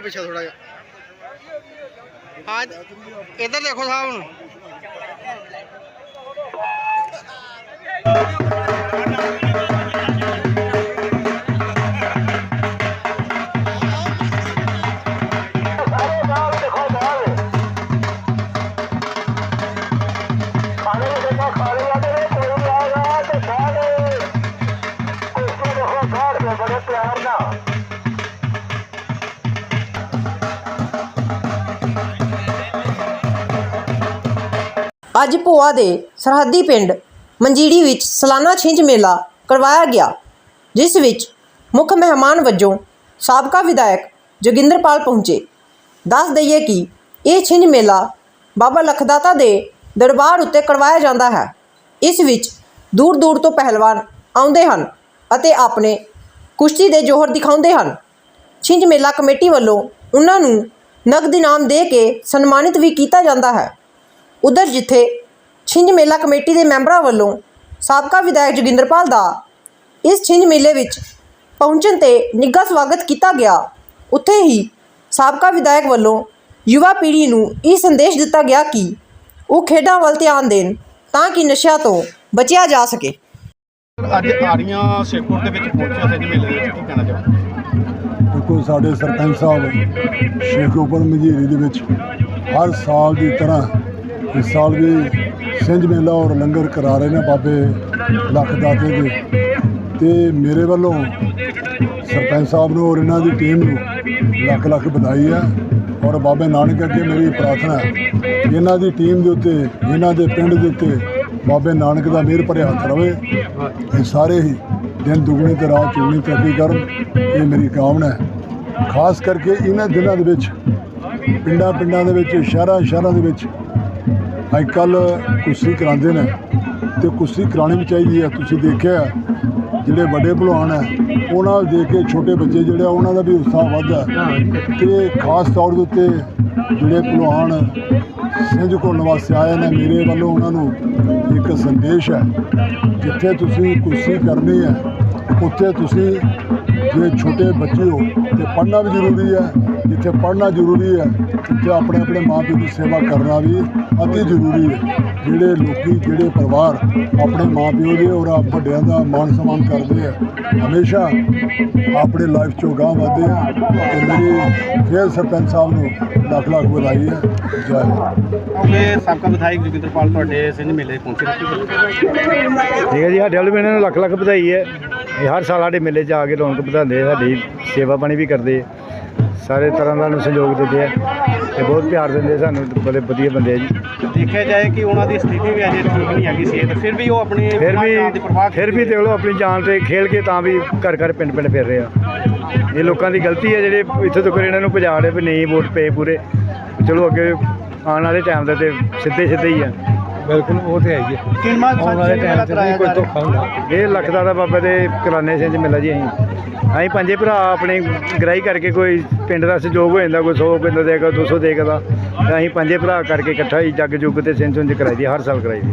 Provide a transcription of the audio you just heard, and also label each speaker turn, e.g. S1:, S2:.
S1: ਪਿੱਛੇ ਥੋੜਾ ਜਿਹਾ। ਹਾਂ ਇੱਧਰ ਦੇਖੋ ਸਾਹਿਬ ਨੂੰ।
S2: ਬੜੇ ਪਿਆਰ ਨਾਲ।
S3: ਅੱਜ ਭੋਆ ਦੇ ਸਰਹੱਦੀ ਪਿੰਡ ਮੰਜੀੜੀ ਵਿੱਚ ਸਾਲਾਨਾ ਛਿੰਝ ਮੇਲਾ ਕਰਵਾਇਆ ਗਿਆ, ਜਿਸ ਵਿੱਚ ਮੁੱਖ ਮਹਿਮਾਨ ਵਜੋਂ ਸਾਬਕਾ ਵਿਧਾਇਕ ਜੋਗਿੰਦਰਪਾਲ ਪਹੁੰਚੇ। ਦੱਸ ਦਈਏ ਕਿ ਇਹ ਛਿੰਝ ਮੇਲਾ ਬਾਬਾ ਲਖਦਾਤਾ ਦੇ ਦਰਬਾਰ ਉੱਤੇ ਕਰਵਾਇਆ ਜਾਂਦਾ ਹੈ। ਇਸ ਵਿੱਚ ਦੂਰ ਦੂਰ ਤੋਂ ਪਹਿਲਵਾਨ ਆਉਂਦੇ ਹਨ ਅਤੇ ਆਪਣੇ ਕੁਸ਼ਤੀ ਦੇ ਜੋਹਰ ਦਿਖਾਉਂਦੇ ਹਨ। ਛਿੰਝ ਮੇਲਾ ਕਮੇਟੀ ਵੱਲੋਂ ਉਹਨਾਂ ਨੂੰ ਨਗਦ ਇਨਾਮ ਦੇ ਕੇ ਸਨਮਾਨਿਤ ਵੀ ਕੀਤਾ ਜਾਂਦਾ ਹੈ। ਉਧਰ ਜਿੱਥੇ ਛਿੰਝ ਮੇਲਾ ਕਮੇਟੀ ਦੇ ਮੈਂਬਰਾਂ ਵੱਲੋਂ ਸਾਬਕਾ ਵਿਧਾਇਕ ਜੋਗਿੰਦਰਪਾਲ ਦਾ ਇਸ ਛਿੰਝ ਮੇਲੇ ਵਿੱਚ ਪਹੁੰਚਣ ਤੇ ਨਿੱਘਾ ਸਵਾਗਤ ਕੀਤਾ ਗਿਆ। ਉੱਥੇ ਹੀ ਸਾਬਕਾ ਵਿਧਾਇਕ ਵੱਲੋਂ ਯੁਵਾ ਪੀੜ੍ਹੀ ਨੂੰ ਇਹ ਸੰਦੇਸ਼ ਦਿੱਤਾ ਗਿਆ ਕਿ ਉਹ ਖੇਡਾਂ ਵੱਲ ਧਿਆਨ ਦੇਣ ਤਾਂ ਕਿ ਨਸ਼ਿਆਂ ਤੋਂ ਬਚਿਆ ਜਾ ਸਕੇ।
S4: ਅੱਜ ਆਰੀਆਂ ਸ਼ੇਖਪੁਰ ਦੇ ਵਿੱਚ ਪਹੁੰਚਿਆ ਸੀ ਮੇਲੇ ਦੇ ਵਿੱਚ ਕੀ ਕਹਿਣਾ ਚਾਹੁੰਦੇ
S5: ਦੇਖੋ ਸਾਡੇ ਸਰਪੰਚ ਸਾਹਿਬ ਸ਼ੇਖੋਪੁਰ ਮਝੀਰੀ ਦੇ ਵਿੱਚ ਹਰ ਸਾਲ ਦੀ ਤਰ੍ਹਾਂ ਇਸ ਸਾਲ ਵੀ ਸਿੰਝ ਮੇਲਾ ਔਰ ਲੰਗਰ ਕਰਾ ਰਹੇ ਨੇ ਬਾਬੇ ਲੱਖ ਦਾਤੇ ਦੇ। ਤੇ ਮੇਰੇ ਵੱਲੋਂ ਸਰਪੰਚ ਸਾਹਿਬ ਨੂੰ ਔਰ ਇਹਨਾਂ ਦੀ ਟੀਮ ਨੂੰ ਲੱਖ ਲੱਖ ਵਧਾਈ ਹੈ। ਔਰ ਬਾਬੇ ਨਾਨਕ ਅੱਗੇ ਮੇਰੀ ਪ੍ਰਾਰਥਨਾ ਹੈ ਕਿ ਇਹਨਾਂ ਦੀ ਟੀਮ ਦੇ ਉੱਤੇ, ਇਹਨਾਂ ਦੇ ਪਿੰਡ ਦੇ ਉੱਤੇ ਬਾਬੇ ਨਾਨਕ ਦਾ ਮਿਹਰ ਭਰਿਆ ਹੱਥ ਰਵੇ। ਇਹ ਸਾਰੇ ਹੀ ਦਿਨ ਦੁਗਣੀ ਤੇ ਰਾਤ ਚੌਗਣੀ ਤਰੱਕੀ ਕਰਨ, ਇਹ ਮੇਰੀ ਕਾਮਨਾ ਹੈ। ਖਾਸ ਕਰਕੇ ਇਹਨਾਂ ਦਿਨਾਂ ਦੇ ਵਿੱਚ ਪਿੰਡਾਂ ਪਿੰਡਾਂ ਦੇ ਵਿੱਚ ਸ਼ਹਿਰਾਂ ਸ਼ਹਿਰਾਂ ਦੇ ਵਿੱਚ ਅੱਜ ਕੱਲ ਕੁਸ਼ਤੀ ਕਰਾਉਂਦੇ ਨੇ ਤੇ ਕੁਸ਼ਤੀ ਕਰਾਉਣੀ ਵੀ ਚਾਹੀਦੀ ਹੈ, ਤੁਸੀਂ ਦੇਖਿਆ ਜਿਹੜੇ ਵੱਡੇ ਭਲਵਾਨ ਹੈ, ਉਹਨਾਂ ਨੂੰ ਦੇਖ ਕੇ ਛੋਟੇ ਬੱਚੇ ਜਿਹੜੇ ਆ, ਉਹਨਾਂ ਦਾ ਵੀ ਉਤਸ਼ਾਹ ਵੱਧਦਾ ਹੈ। ਤੇ ਖਾਸ ਤੌਰ ਦੇ ਉੱਤੇ ਜਿਹੜੇ ਭਲਵਾਨ ਸਿੰਝ ਕੋਲ ਵਾਸਤੇ ਆਏ ਨੇ, ਮੇਰੇ ਵੱਲੋਂ ਉਹਨਾਂ ਨੂੰ ਇੱਕ ਸੰਦੇਸ਼ ਹੈ, ਜਿੱਥੇ ਤੁਸੀਂ ਕੁਸ਼ਤੀ ਕਰਨੀ ਹੈ, ਉੱਥੇ ਤੁਸੀਂ ਜੇ ਛੋਟੇ ਬੱਚੇ ਹੋ, ਤੇ ਪੜ੍ਹਨਾ ਵੀ ਜ਼ਰੂਰੀ ਹੈ ਜਿੱਥੇ ਪੜ੍ਹਨਾ ਜ਼ਰੂਰੀ ਹੈ ਉੱਥੇ ਆਪਣੇ ਆਪਣੇ ਮਾਪੇ ਦੀ ਸੇਵਾ ਕਰਨਾ ਵੀ ਅਤੀ ਜ਼ਰੂਰੀ ਹੈ। ਜਿਹੜੇ ਲੋਕੀ ਜਿਹੜੇ ਪਰਿਵਾਰ ਆਪਣੇ ਮਾਪਿਓ ਦੇ ਔਰ ਆਪ ਵੱਡਿਆਂ ਦਾ ਮਾਣ ਸਨਮਾਨ ਕਰਦੇ ਆ ਹਮੇਸ਼ਾ ਆਪਣੇ ਲਾਈਫ ਚੋਂ ਗਾਂਹ ਵਧਦੇ ਆ। ਤੇ ਮੇਰੀ ਫੇਰ ਸਰਪੰਚ ਸਾਹਿਬ ਨੂੰ ਲੱਖ ਲੱਖ ਵਧਾਈ ਹੈ। ਜੈ ਹਿੰਦ।
S4: ਕਿ ਸਾਬਕਾ ਵਿਧਾਇਕ ਜੋਗਿੰਦਰਪਾਲ ਤੁਹਾਡੇ ਸਿੰਘ ਮੇਲੇ ਪਹੁੰਚੇ ਕੀ
S6: ਠੀਕ ਹੈ ਜੀ ਸਾਡੇ ਵੱਲ ਵੀ ਇਹਨਾਂ ਨੂੰ ਲੱਖ ਲੱਖ ਵਧਾਈ ਹੈ। ਇਹ ਹਰ ਸਾਲ ਸਾਡੇ ਮੇਲੇ 'ਚ ਆ ਕੇ ਰੌਣਕ ਵਧਾਉਂਦੇ ਸਾਡੀ ਸੇਵਾ ਪਾਣੀ ਵੀ ਕਰਦੇ ਆ। ਸਾਰੇ ਤਰ੍ਹਾਂ ਦਾ ਨੂੰ ਸਹਿਯੋਗ ਦਿੰਦੇ ਆ ਤੇ ਬਹੁਤ ਪਿਆਰ ਦਿੰਦੇ ਸਾਨੂੰ ਬੜੇ ਵਧੀਆ ਬੰਦੇ ਆ ਜੀ।
S4: ਦੇਖਿਆ ਜਾਏ ਕਿ ਉਹਨਾਂ ਦੀ ਸਥਿਤੀ ਵੀ ਅਜੇ ਠੀਕ ਨਹੀਂ ਹੈਗੀ ਸਿਹਤ ਫਿਰ ਵੀ ਉਹ ਆਪਣੀ
S6: ਫਿਰ ਵੀ ਫਿਰ ਵੀ ਦੇਖ ਲਓ ਆਪਣੀ ਜਾਨ ਤੇ ਖੇਲ ਕੇ ਤਾਂ ਵੀ ਘਰ ਘਰ ਪਿੰਡ ਪਿੰਡ ਫਿਰ ਰਹੇ ਆ। ਇਹ ਲੋਕਾਂ ਦੀ ਗਲਤੀ ਹੈ ਜਿਹੜੇ ਇੱਥੇ ਤੱਕ ਇਹਨਾਂ ਨੂੰ ਭਜਾ ਰਹੇ ਵੀ ਨਹੀਂ ਵੋਟ ਪਏ ਪੂਰੇ। ਚਲੋ ਅੱਗੇ ਆਉਣ ਵਾਲੇ ਟਾਈਮ ਦਾ ਤੇ ਸਿੱਧੇ ਸਿੱਧੇ ਹੀ ਆ।
S5: ਬਿਲਕੁਲ ਉਹ ਤੇ ਆਈਏ
S4: ਕਿੰਨਾ ਸੱਚ ਮੇਲਾ ਕਰਾਇਆ ਜਾ ਰਿਹਾ
S5: ਹੁੰਦਾ।
S6: ਇਹ ਲਖਦਾ ਦਾ ਬਾਬਾ ਦੇ ਕਰਾਨੇ ਸਿੰਘ ਚ ਮਿਲਾ ਜੀ ਅਸੀਂ। ਅਸੀਂ ਪੰਜੇ ਭਰਾ ਆਪਣੇ ਗ੍ਰਾਈ ਕਰਕੇ ਕੋਈ ਪਿੰਡ ਦਾ ਸਹਿਯੋਗ ਹੋ ਜਾਂਦਾ ਕੋਈ 100 ਪਿੰਡ ਦੇਗਾ 200 ਦੇਗਾ ਤਾਂ ਅਸੀਂ ਪੰਜੇ ਭਰਾ ਕਰਕੇ ਇਕੱਠਾ ਹੀ ਜੱਗ ਜੁਗ ਤੇ ਸਿੰਘ ਸੁੰਝ ਕਰਾਈ ਦੀ ਹਰ ਸਾਲ ਕਰਾਈ ਦੀ।